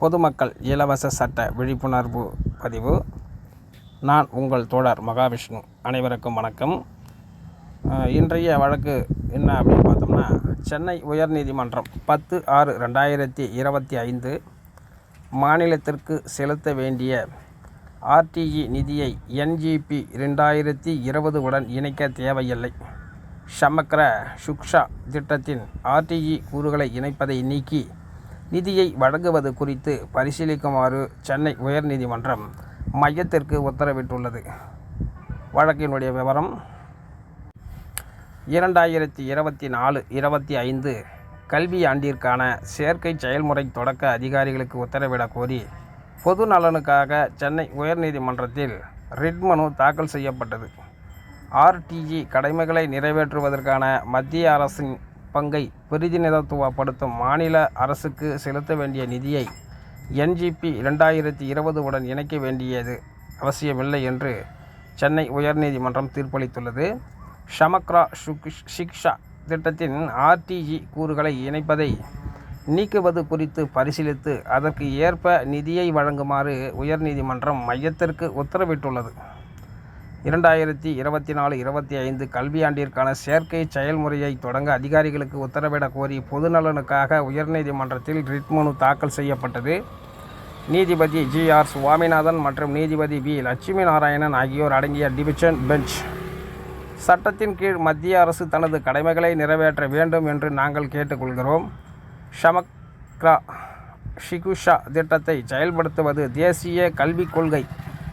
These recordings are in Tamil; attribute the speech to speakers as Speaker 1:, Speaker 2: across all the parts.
Speaker 1: பொதுமக்கள் இலவச சட்ட விழிப்புணர்வு பதிவு. நான் உங்கள் தோழர் மகாவிஷ்ணு. அனைவருக்கும் வணக்கம். இன்றைய வழக்கு என்ன அப்படின்னு பார்த்தோம்னா சென்னை உயர்நீதிமன்றம் பத்து ஆறு ரெண்டாயிரத்தி இருபத்தி ஐந்து மாநிலத்திற்கு செலுத்த வேண்டிய ஆர்டிஇ நிதியை என்ஜிபி ரெண்டாயிரத்தி இருபது உடன் இணைக்க தேவையில்லை. சமக்கர சுக்ஷா திட்டத்தின் ஆர்டிஇ கூறுகளை இணைப்பதை நீக்கி நிதியை வழங்குவது குறித்து பரிசீலிக்குமாறு சென்னை உயர்நீதிமன்றம் மையத்திற்கு உத்தரவிட்டுள்ளது. வழக்கினுடைய விவரம் இரண்டாயிரத்தி இருபத்தி நாலு இருபத்தி ஐந்து கல்வி ஆண்டிற்கான சேர்க்கை செயல்முறை தொடக்க அதிகாரிகளுக்கு உத்தரவிடக் கோரி பொது நலனுக்காக சென்னை உயர்நீதிமன்றத்தில் ரிட் மனு தாக்கல் செய்யப்பட்டது. ஆர்டிஜி கடமைகளை நிறைவேற்றுவதற்கான மத்திய அரசின் பங்கை பிரதிநிதித்துவப்படுத்தும் மாநில அரசுக்கு செலுத்த வேண்டிய நிதியை என்ஜிபி இரண்டாயிரத்தி இருபது உடன் இணைக்க வேண்டியது அவசியமில்லை என்று சென்னை உயர்நீதிமன்றம் தீர்ப்பளித்துள்ளது. ஷமக்ரா சுக் சிக்ஷா திட்டத்தின் ஆர்டிஜி கூறுகளை இணைப்பதை நீக்குவது குறித்து பரிசீலித்து அதற்கு ஏற்ப நிதியை வழங்குமாறு உயர்நீதிமன்றம் மையத்திற்கு உத்தரவிட்டுள்ளது. இரண்டாயிரத்தி இருபத்தி நாலு இருபத்தி ஐந்து கல்வியாண்டிற்கான சேர்க்கை செயல்முறையை தொடங்க அதிகாரிகளுக்கு உத்தரவிடக் கோரி பொதுநலனுக்காக உயர்நீதிமன்றத்தில் ரிட் மனு தாக்கல் செய்யப்பட்டது. நீதிபதி ஜி ஆர் சுவாமிநாதன் மற்றும் நீதிபதி வி லட்சுமி நாராயணன் ஆகியோர் அடங்கிய டிவிஷன் பெஞ்ச். சட்டத்தின் கீழ் மத்திய அரசு தனது கடமைகளை நிறைவேற்ற வேண்டும் என்று நாங்கள் கேட்டுக்கொள்கிறோம். ஷமக்ரா ஷிகுஷா திட்டத்தை செயல்படுத்துவது தேசிய கல்விக் கொள்கை.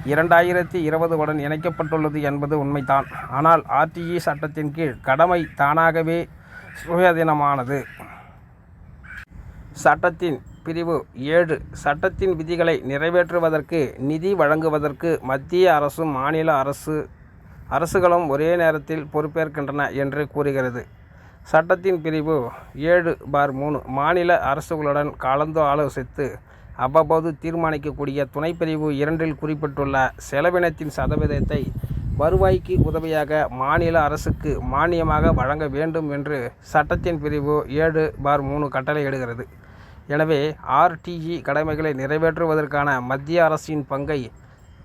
Speaker 1: இரண்டாயிரத்தி இருபது உடன் இணைக்கப்பட்டுள்ளது என்பது உண்மைதான். ஆனால் ஆர்டிஇ சட்டத்தின் கீழ் கடமை தானாகவே சுயாதீனமானது. சட்டத்தின் பிரிவு ஏழு. சட்டத்தின் விதிகளை நிறைவேற்றுவதற்கு நிதி வழங்குவதற்கு மத்திய அரசும் மாநில அரசு அரசுகளும் ஒரே நேரத்தில் பொறுப்பேற்கின்றன என்று கூறுகிறது. சட்டத்தின் பிரிவு ஏழு பார் மூணு. மாநில அரசுகளுடன் கலந்து ஆலோசித்து அவ்வப்போது தீர்மானிக்கக்கூடிய துணைப்பிரிவு இரண்டில் குறிப்பிட்டுள்ள செலவினத்தின் சதவீதத்தை வருவாய்க்கு உதவியாக மாநில அரசுக்கு மானியமாக வழங்க வேண்டும் என்று சட்டத்தின் பிரிவு ஏழு பார் மூணு கட்டளையிடுகிறது எனவே ஆர்டிஇ கடமைகளை நிறைவேற்றுவதற்கான மத்திய அரசின் பங்கை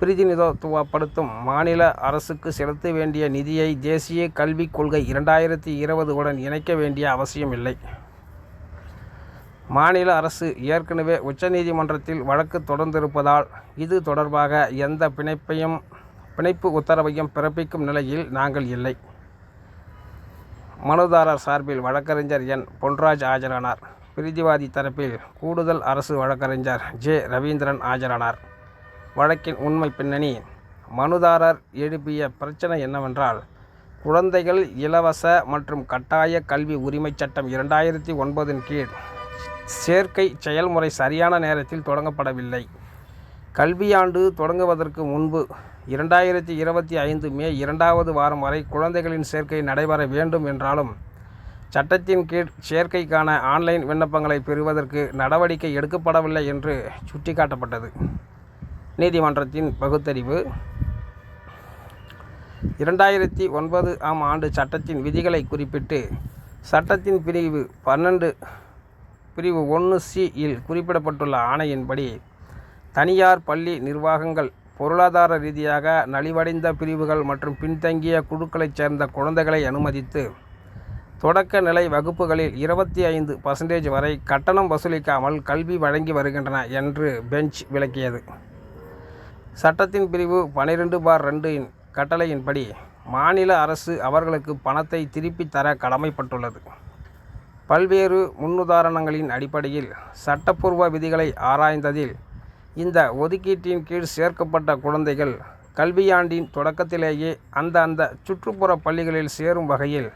Speaker 1: பிரதிநிதித்துவப்படுத்தும் மாநில அரசுக்கு செலுத்த வேண்டிய நிதியை தேசிய கல்விக் கொள்கை இரண்டாயிரத்தி இருபது உடன் இணைக்க வேண்டிய அவசியமில்லை. மாநில அரசு ஏற்கனவே உச்சநீதிமன்றத்தில் வழக்கு தொடர்ந்திருப்பதால் இது தொடர்பாக எந்த பிணைப்பையும் பிணைப்பு உத்தரவையும் பிறப்பிக்கும் நிலையில் நாங்கள் இல்லை. மனுதாரர் சார்பில் வழக்கறிஞர் என். பொன்ராஜ் ஆஜரானார். பிரிதிவாதி தரப்பில் கூடுதல் அரசு வழக்கறிஞர் ஜே. ரவீந்திரன் ஆஜரானார். வழக்கின் உண்மை பின்னணி மனுதாரர் எழுப்பிய பிரச்சனை என்னவென்றால் குழந்தைகள் இலவச மற்றும் கட்டாய கல்வி உரிமைச் சட்டம் இரண்டாயிரத்தி ஒன்பதின் கீழ் சேர்க்கை செயல்முறை சரியான நேரத்தில் தொடங்கப்படவில்லை. கல்வியாண்டு தொடங்குவதற்கு முன்பு இரண்டாயிரத்தி இருபத்தி ஐந்து மே இரண்டாவது வாரம் வரை குழந்தைகளின் சேர்க்கை நடைபெற வேண்டும் என்றாலும் சட்டத்தின் கீழ் சேர்க்கைக்கான ஆன்லைன் விண்ணப்பங்களை பெறுவதற்கு நடவடிக்கை எடுக்கப்படவில்லை என்று சுட்டிக்காட்டப்பட்டது. நீதிமன்றத்தின் பகுத்தறிவு. இரண்டாயிரத்தி ஒன்பது ஆம் ஆண்டு சட்டத்தின் விதிகளை குறிப்பிட்டு சட்டத்தின் பிரிவு பன்னெண்டு பிரிவு ஒன்று சி இல் குறிப்பிடப்பட்டுள்ள ஆணையின்படி தனியார் பள்ளி நிர்வாகங்கள் பொருளாதார ரீதியாக நலிவடைந்த பிரிவுகள் மற்றும் பின்தங்கிய குழுக்களைச் சேர்ந்த குழந்தைகளை அனுமதித்து தொடக்க நிலை வகுப்புகளில் இருபத்தி ஐந்து பர்சன்டேஜ் வரை கட்டணம் வசூலிக்காமல் கல்வி வழங்கி வருகின்றன என்று பெஞ்ச் விளக்கியது. சட்டத்தின் பிரிவு பனிரெண்டு பார் ரெண்டின் கட்டளையின்படி மாநில அரசு அவர்களுக்கு பணத்தை திருப்பித் தர கடமைப்பட்டுள்ளது. பல்வேறு முன்னுதாரணங்களின் அடிப்படையில் சட்டப்பூர்வ விதிகளை ஆராய்ந்ததில் இந்த ஒதுக்கீட்டின் கீழ் சேர்க்கப்பட்ட குழந்தைகள் கல்வியாண்டின் தொடக்கத்திலேயே அந்த அந்த சுற்றுப்புற பள்ளிகளில் சேரும் வகையில்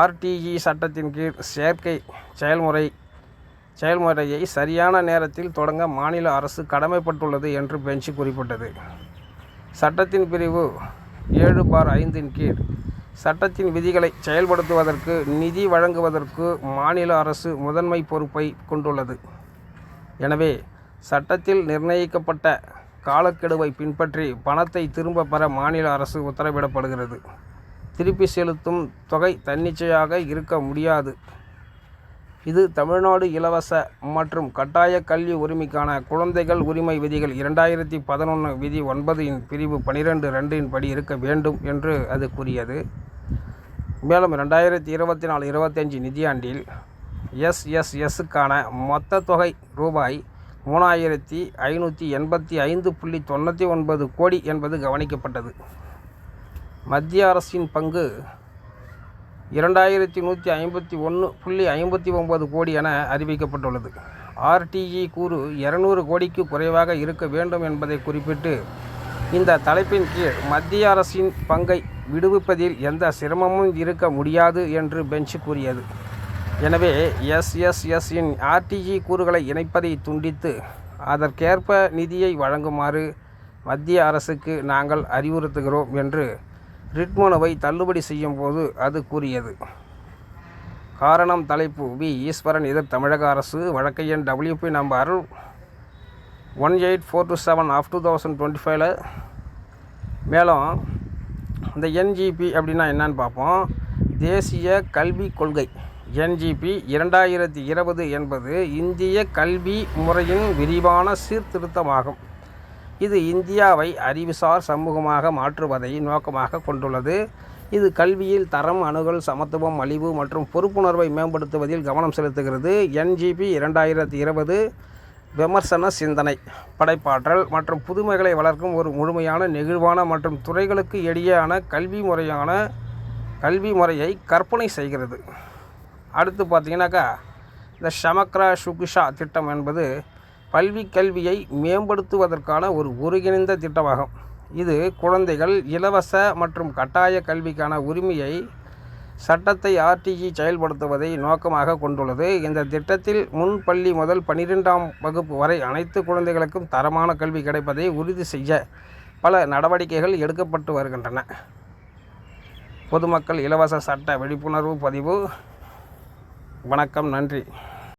Speaker 1: ஆர்டிஇ சட்டத்தின் கீழ் சேர்க்கை செயல்முறை செயல்முறையை சரியான நேரத்தில் தொடங்க மாநில அரசு கடமைப்பட்டுள்ளது என்று பெஞ்சு குறிப்பிட்டது. சட்டத்தின் பிரிவு ஏழு பார் ஐந்தின் கீழ் சட்டத்தின் விதிகளை செயல்படுத்துவதற்கு நிதி வழங்குவதற்கு மாநில அரசு முதன்மை பொறுப்பை கொண்டுள்ளது. எனவே சட்டத்தில் நிர்ணயிக்கப்பட்ட காலக்கெடுவை பின்பற்றி பணத்தை திரும்ப பெற மாநில அரசு உத்தரவிடப்படுகிறது. திருப்பி செலுத்தும் தொகை தன்னிச்சையாக இருக்க முடியாது. இது தமிழ்நாடு இலவச மற்றும் கட்டாய கல்வி உரிமைக்கான குழந்தைகள் உரிமை விதிகள் இரண்டாயிரத்தி பதினொன்று விதி ஒன்பதின் பிரிவு பனிரெண்டு ரெண்டின் படி இருக்க வேண்டும் என்று அது கூறியது. மேலும் ரெண்டாயிரத்தி இருபத்தி நாலு இருபத்தஞ்சி நிதியாண்டில் எஸ்எஸ்எஸ்ஸுக்கான மொத்த தொகை ரூபாய் மூணாயிரத்தி ஐநூற்றி எண்பத்தி ஐந்து புள்ளி தொண்ணூற்றி ஒன்பது கோடி என்பது கவனிக்கப்பட்டது. மத்திய அரசின் பங்கு இரண்டாயிரத்தி நூற்றி ஐம்பத்தி ஒன்று புள்ளி ஐம்பத்தி ஒம்பது கோடி என அறிவிக்கப்பட்டுள்ளது. ஆர்டிஇ கூறு இரநூறு கோடிக்கு குறைவாக இருக்க வேண்டும் என்பதை குறிப்பிட்டு இந்த தலைப்பின் கீழ் மத்திய அரசின் பங்கை விடுவிப்பதில் எந்த சிரமமும் இருக்க முடியாது என்று பெஞ்ச் கூறியது. எனவே எஸ்எஸ்எஸ்இன் ஆர்டிஇ கூறுகளை இணைப்பதை துண்டித்து அதற்கேற்ப நிதியை வழங்குமாறு மத்திய அரசுக்கு நாங்கள் அறிவுறுத்துகிறோம் என்று ரிட் மனுவை தள்ளுபடி செய்யும் போது அது கூறியது. காரணம் தலைப்பு. வி. ஈஸ்வரன் எதிர் தமிழக அரசு. வழக்கு எண் W P number one eight four two seven of two thousand twenty ஃபைவ்ல மேலும் இந்த என்ஜிபி அப்படின்னா என்னன்னு பார்ப்போம். தேசிய கல்விக் கொள்கை. என்ஜிபி இரண்டாயிரத்தி இருபது என்பது இந்திய கல்வி முறையின் விரிவான சீர்திருத்தமாகும். இது இந்தியாவை அறிவுசார் சமூகமாக மாற்றுவதை நோக்கமாக கொண்டுள்ளது. இது கல்வியில் தரம் அணுகல் சமத்துவம் மலிவு மற்றும் பொறுப்புணர்வை மேம்படுத்துவதில் கவனம் செலுத்துகிறது. என்ஜிபி இரண்டாயிரத்தி இருபது விமர்சன சிந்தனை படைப்பாற்றல் மற்றும் புதுமைகளை வளர்க்கும் ஒரு முழுமையான நெகிழ்வான மற்றும் துறைகளுக்கு இடையேயான கல்வி முறையான கல்வி முறையை கற்பனை செய்கிறது. அடுத்து பார்த்தீங்கன்னாக்கா இந்த ஷமக்ரா சுகுஷா திட்டம் என்பது பல்வி கல்வியை மேம்படுத்துவதற்கான ஒரு ஒருங்கிணைந்த திட்டமாகும். இது குழந்தைகள் இலவச மற்றும் கட்டாய கல்விக்கான உரிமையை சட்டத்தை ஆர்டிஜி செயல்படுத்துவதை நோக்கமாக கொண்டுள்ளது. இந்த திட்டத்தில் முன் பள்ளி முதல் பன்னிரெண்டாம் வகுப்பு வரை அனைத்து குழந்தைகளுக்கும் தரமான கல்வி கிடைப்பதை உறுதி செய்ய பல நடவடிக்கைகள் எடுக்கப்பட்டு வருகின்றன. பொதுமக்கள் இலவச சட்ட விழிப்புணர்வு பதிவு. வணக்கம் நன்றி.